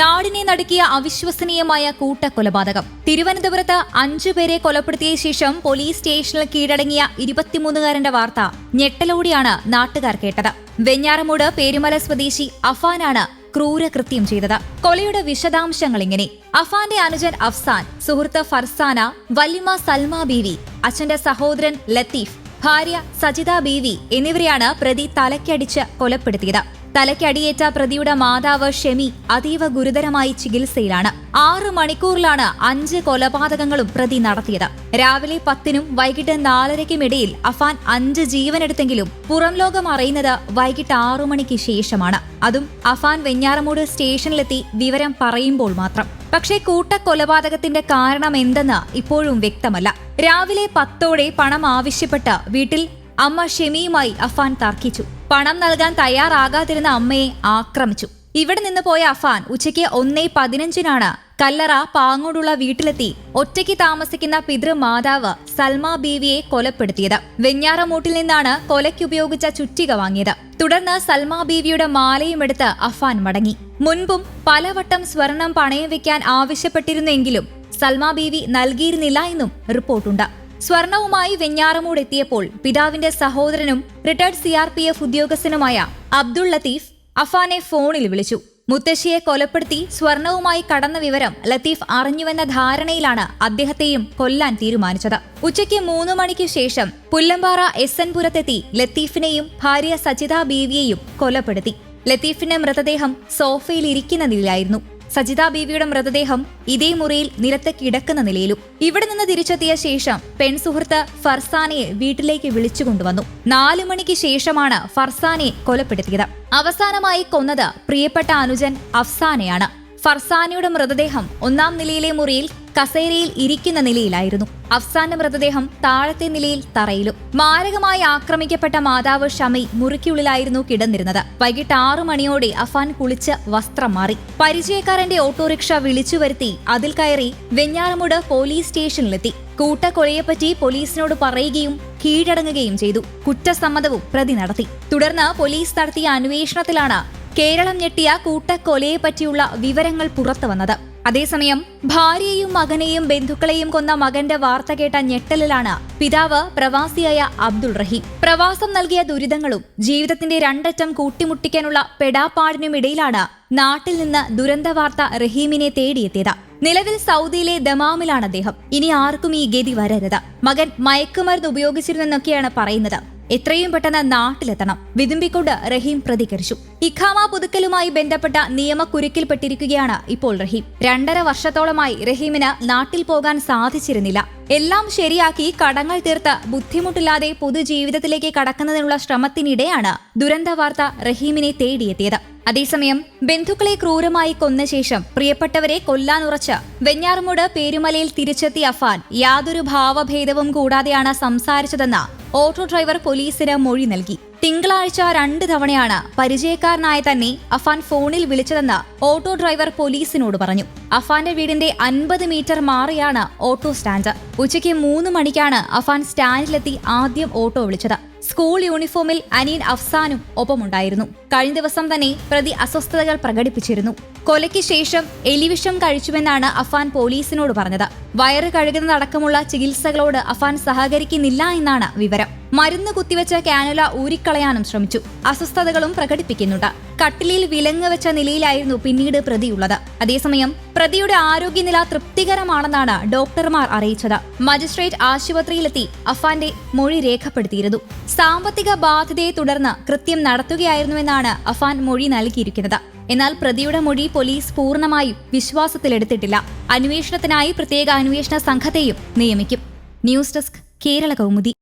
നടുക്കിയ അവിശ്വസനീയമായ കൂട്ടക്കൊലപാതകം. തിരുവനന്തപുരത്ത് അഞ്ചുപേരെ കൊലപ്പെടുത്തിയ ശേഷം പോലീസ് സ്റ്റേഷനിൽ കീഴടങ്ങിയ ഇരുപത്തിമൂന്നുകാരന്റെ വാർത്ത ഞെട്ടലോടെയാണ് നാട്ടുകാർ കേട്ടത്. വെഞ്ഞാറമൂട് പേരുമല സ്വദേശി അഫാനാണ് ക്രൂരകൃത്യം ചെയ്തത്. കൊലയുടെ വിശദാംശങ്ങൾ ഇങ്ങനെ. അഫാന്റെ അനുജൻ അഫ്സാൻ സുഹൃത്ത് ഫർസാന വല്യമ്മ സൽമ ബീവി അച്ഛന്റെ സഹോദരൻ ലത്തീഫ് ഭാര്യ സജിത ബീവി എന്നിവരെയാണ് പ്രതി തലക്കടിച്ച് കൊലപ്പെടുത്തിയത്. തലയ്ക്കടിയേറ്റ പ്രതിയുടെ മാതാവ് ഷെമി അതീവ ഗുരുതരമായി ചികിത്സയിലാണ്. ആറ് മണിക്കൂറിലാണ് അഞ്ച് കൊലപാതകങ്ങളും പ്രതി നടത്തിയത്. രാവിലെ പത്തിനും വൈകിട്ട് നാലരയ്ക്കും ഇടയിൽ അഫാൻ അഞ്ച് ജീവനെടുത്തെങ്കിലും പുറം ലോകം അറിയുന്നത് വൈകിട്ട് ആറു മണിക്ക് ശേഷമാണ്. അതും അഫാൻ വെഞ്ഞാറമൂട് സ്റ്റേഷനിലെത്തി വിവരം പറയുമ്പോൾ മാത്രം. പക്ഷേ കൂട്ടക്കൊലപാതകത്തിന്റെ കാരണം എന്തെന്ന് ഇപ്പോഴും വ്യക്തമല്ല. രാവിലെ പത്തോടെ പണം ആവശ്യപ്പെട്ട് വീട്ടിൽ അമ്മ ഷെമിയുമായി അഫാൻ തർക്കിച്ചു. പണം നൽകാൻ തയ്യാറാകാതിരുന്ന അമ്മയെ ആക്രമിച്ചു. ഇവിടെ നിന്ന് പോയ അഫാൻ ഉച്ചയ്ക്ക് ഒന്നേ പതിനഞ്ചിനാണ് കല്ലറ പാങ്ങോടുള്ള വീട്ടിലെത്തി ഒറ്റയ്ക്ക് താമസിക്കുന്ന പിതൃമാതാവ് സൽമ ബീവിയെ കൊലപ്പെടുത്തിയത്. വെഞ്ഞാറമൂട്ടിൽ നിന്നാണ് കൊലയ്ക്കുപയോഗിച്ച ചുറ്റിക വാങ്ങിയത്. തുടർന്ന് സൽമ ബീവിയുടെ മാലയും എടുത്ത് അഫാൻ മടങ്ങി. മുൻപും പലവട്ടം സ്വർണം പണയം വെക്കാൻ ആവശ്യപ്പെട്ടിരുന്നെങ്കിലും സൽമ ബീവി നൽകിയിരുന്നില്ല എന്നും റിപ്പോർട്ടുണ്ട്. സ്വർണവുമായി വെഞ്ഞാറമൂട് എത്തിയപ്പോൾ പിതാവിന്റെ സഹോദരനും retired C R P F ഉദ്യോഗസ്ഥനുമായ Abdul Latheef അഫാനെ ഫോണിൽ വിളിച്ചു. മുത്തശ്ശിയെ കൊലപ്പെടുത്തി സ്വർണവുമായി കടന്ന വിവരം ലത്തീഫ് അറിഞ്ഞുവെന്ന ധാരണയിലാണ് അദ്ദേഹത്തെയും കൊല്ലാൻ തീരുമാനിച്ചത്. ഉച്ചയ്ക്ക് മൂന്ന് മണിക്ക് ശേഷം പുല്ലമ്പാറ എസ് എൻ പുരത്തെത്തി ലത്തീഫിനെയും ഭാര്യ സജിത ബീവിയെയും കൊലപ്പെടുത്തി. ലത്തീഫിന്റെ മൃതദേഹം സോഫയിൽ ഇരിക്കുന്ന നിലയിലായിരുന്നു. സജിത ബീവിയുടെ മൃതദേഹം ഇതേ മുറിയിൽ നിലത്ത് കിടക്കുന്ന നിലയിലും. ഇവിടെ നിന്ന് തിരിച്ചെത്തിയ ശേഷം പെൺസുഹൃത്ത് ഫർസാനയെ വീട്ടിലേക്ക് വിളിച്ചു കൊണ്ടുവന്നു. നാലു മണിക്ക് ശേഷമാണ് ഫർസാനയെ കൊലപ്പെടുത്തിയത്. അവസാനമായി കൊന്നത് പ്രിയപ്പെട്ട അനുജൻ അഫ്സാനെയാണ്. ഫർസാനയുടെ മൃതദേഹം ഒന്നാം നിലയിലെ മുറിയിൽ കസേരയിൽ ഇരിക്കുന്ന നിലയിലായിരുന്നു. അഫ്സാന്റെ മൃതദേഹം താഴത്തെ നിലയിൽ തറയിലും. മാരകമായി ആക്രമിക്കപ്പെട്ട മാതാവ് ഷമി മുറിക്കുള്ളിലായിരുന്നു കിടന്നിരുന്നത്. വൈകിട്ട് ആറു മണിയോടെ അഫാൻ കുളിച്ച് വസ്ത്രം മാറി. പരിചയക്കാരന്റെ ഓട്ടോറിക്ഷ വിളിച്ചു വരുത്തി അതിൽ കയറി വെഞ്ഞാറമുട് പോലീസ് സ്റ്റേഷനിലെത്തി. കൂട്ടക്കൊലയെപ്പറ്റി പോലീസിനോട് പറയുകയും കീഴടങ്ങുകയും ചെയ്തു. കുറ്റസമ്മതവും പ്രതി നടത്തി. തുടർന്ന് പോലീസ് നടത്തിയ അന്വേഷണത്തിലാണ് കേരളം ഞെട്ടിയ കൂട്ടക്കൊലയെപ്പറ്റിയുള്ള വിവരങ്ങൾ പുറത്തുവന്നത്. അതേസമയം ഭാര്യയും മകനെയും ബന്ധുക്കളെയും കൊന്ന മകന്റെ വാർത്ത കേട്ട ഞെട്ടലിലാണ് പിതാവ് പ്രവാസിയായ അബ്ദുൾ റഹീം. പ്രവാസം നൽകിയ ദുരിതങ്ങളും ജീവിതത്തിന്റെ രണ്ടറ്റം കൂട്ടിമുട്ടിക്കാനുള്ള പെടാപ്പാടിനുമിടയിലാണ് നാട്ടിൽ നിന്ന് ദുരന്ത വാർത്ത റഹീമിനെ തേടിയെത്തിയത്. നിലവിൽ സൗദിയിലെ ദമാമിലാണ് അദ്ദേഹം. ഇനി ആർക്കും ഈ ഗതി വരരുത്. മകൻ മയക്കുമരുന്ന് ഉപയോഗിച്ചിരുന്നെന്നൊക്കെയാണ് പറയുന്നത്. എത്രയും പെട്ടെന്ന് നാട്ടിലെത്തണം. വിതുമ്പിക്കൊണ്ട് റഹീം പ്രതികരിച്ചു. ഇഖാമ പുതുക്കലുമായി ബന്ധപ്പെട്ട നിയമക്കുരുക്കിൽപ്പെട്ടിരിക്കുകയാണ് ഇപ്പോൾ റഹീം. രണ്ടര വർഷത്തോളമായി റഹീമിന് നാട്ടിൽ പോകാൻ സാധിച്ചിരുന്നില്ല. എല്ലാം ശരിയാക്കി കടങ്ങൾ തീർത്ത് ബുദ്ധിമുട്ടില്ലാതെ പൊതുജീവിതത്തിലേക്ക് കടക്കുന്നതിനുള്ള ശ്രമത്തിനിടെയാണ് ദുരന്ത വാർത്ത റഹീമിനെ തേടിയെത്തിയത്. അതേസമയം ബന്ധുക്കളെ ക്രൂരമായി കൊന്ന ശേഷം പ്രിയപ്പെട്ടവരെ കൊല്ലാനുറച്ച് വെഞ്ഞാറുമൂട് പേരുമലയിൽ തിരിച്ചെത്തിയ അഫാൻ യാതൊരു ഭാവഭേദവും കൂടാതെയാണ് സംസാരിച്ചതെന്ന് ഓട്ടോ ഡ്രൈവർ പോലീസിന് മൊഴി നൽകി. തിങ്കളാഴ്ച രണ്ട് തവണയാണ് പരിചയക്കാരനായ തന്നെ അഫാൻ ഫോണിൽ വിളിച്ചതെന്ന് ഓട്ടോ ഡ്രൈവർ പോലീസിനോട് പറഞ്ഞു. അഫാന്റെ വീടിന്റെ അൻപത് മീറ്റർ മാറിയാണ് ഓട്ടോ സ്റ്റാൻഡ്. ഉച്ചയ്ക്ക് മൂന്ന് മണിക്കാണ് അഫാൻ സ്റ്റാൻഡിലെത്തി ആദ്യം ഓട്ടോ വിളിച്ചത്. സ്കൂൾ യൂണിഫോമിൽ അനീൻ അഫ്സാനും ഒപ്പമുണ്ടായിരുന്നു. കഴിഞ്ഞ ദിവസം തന്നെ പ്രതി അസ്വസ്ഥതകൾ പ്രകടിപ്പിച്ചിരുന്നു. കൊലയ്ക്ക് ശേഷം എലിവിഷം കഴിച്ചുവെന്നാണ് അഫാൻ പോലീസിനോട് പറഞ്ഞത്. വയറ് കഴുകുന്നതടക്കമുള്ള ചികിത്സകളോട് അഫാൻ സഹകരിക്കുന്നില്ല എന്നാണ് വിവരം. മരുന്ന് കുത്തിവെച്ച കാനുല ഊരിക്കളയാനും ശ്രമിച്ചു. അസ്വസ്ഥതകളും പ്രകടിപ്പിക്കുന്നുണ്ട്. കട്ടിലിൽ വിലങ്ങ് വെച്ച നിലയിലായിരുന്നു പിന്നീട് പ്രതിയുള്ളത്. അതേസമയം പ്രതിയുടെ ആരോഗ്യനില തൃപ്തികരമാണെന്നാണ് ഡോക്ടർമാർ അറിയിച്ചത്. മജിസ്ട്രേറ്റ് ആശുപത്രിയിലെത്തി അഫാന്റെ മൊഴി രേഖപ്പെടുത്തിയിരുന്നു. സാമ്പത്തിക ബാധ്യതയെ തുടർന്ന് കൃത്യം നടത്തുകയായിരുന്നുവെന്നാണ് അഫാൻ മൊഴി നൽകിയിരിക്കുന്നത്. എന്നാൽ പ്രതിയുടെ മൊഴി പോലീസ് പൂർണമായും വിശ്വാസത്തിലെടുത്തിട്ടില്ല. അന്വേഷണത്തിനായി പ്രത്യേക അന്വേഷണ സംഘത്തെയും നിയമിക്കും. News desk Kerala Kaumudi.